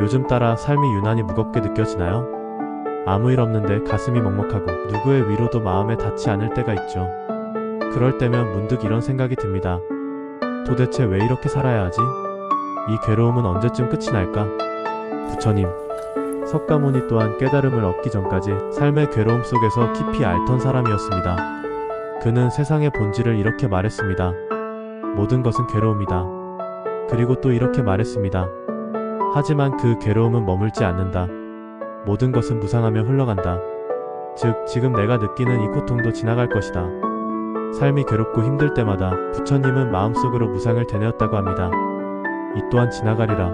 요즘 따라 삶이 유난히 무겁게 느껴지나요? 아무 일 없는데 가슴이 먹먹하고 누구의 위로도 마음에 닿지 않을 때가 있죠. 그럴 때면 문득 이런 생각이 듭니다. 도대체 왜 이렇게 살아야 하지? 이 괴로움은 언제쯤 끝이 날까? 부처님, 석가모니 또한 깨달음을 얻기 전까지 삶의 괴로움 속에서 깊이 앓던 사람이었습니다. 그는 세상의 본질을 이렇게 말했습니다. 모든 것은 괴로움이다. 그리고 또 이렇게 말했습니다. 하지만 그 괴로움은 머물지 않는다. 모든 것은 무상하며 흘러간다. 즉, 지금 내가 느끼는 이 고통도 지나갈 것이다. 삶이 괴롭고 힘들 때마다 부처님은 마음속으로 무상을 되뇌었다고 합니다. 이 또한 지나가리라.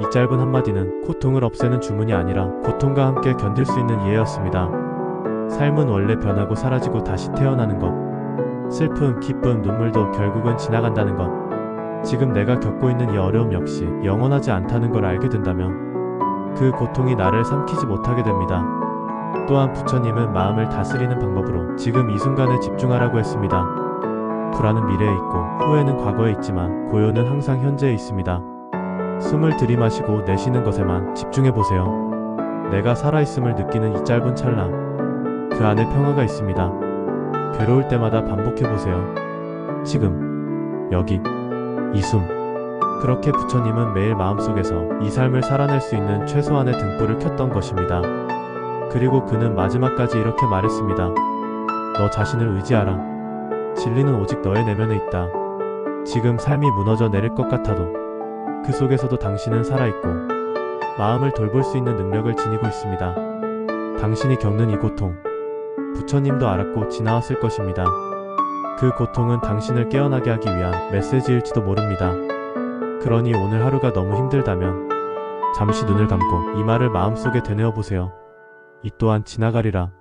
이 짧은 한마디는 고통을 없애는 주문이 아니라 고통과 함께 견딜 수 있는 이해였습니다. 삶은 원래 변하고 사라지고 다시 태어나는 것. 슬픔, 기쁨, 눈물도 결국은 지나간다는 것. 지금 내가 겪고 있는 이 어려움 역시 영원하지 않다는 걸 알게 된다면 그 고통이 나를 삼키지 못하게 됩니다. 또한 부처님은 마음을 다스리는 방법으로 지금 이 순간에 집중하라고 했습니다. 불안은 미래에 있고 후회는 과거에 있지만 고요는 항상 현재에 있습니다. 숨을 들이마시고 내쉬는 것에만 집중해 보세요. 내가 살아있음을 느끼는 이 짧은 찰나 그 안에 평화가 있습니다. 괴로울 때마다 반복해 보세요. 지금 여기 이 숨. 그렇게 부처님은 매일 마음속에서 이 삶을 살아낼 수 있는 최소한의 등불을 켰던 것입니다. 그리고 그는 마지막까지 이렇게 말했습니다. 너 자신을 의지하라. 진리는 오직 너의 내면에 있다. 지금 삶이 무너져 내릴 것 같아도 그 속에서도 당신은 살아있고 마음을 돌볼 수 있는 능력을 지니고 있습니다. 당신이 겪는 이 고통, 부처님도 알았고 지나왔을 것입니다. 그 고통은 당신을 깨어나게 하기 위한 메시지일지도 모릅니다. 그러니 오늘 하루가 너무 힘들다면 잠시 눈을 감고 이 말을 마음속에 되뇌어 보세요. 이 또한 지나가리라.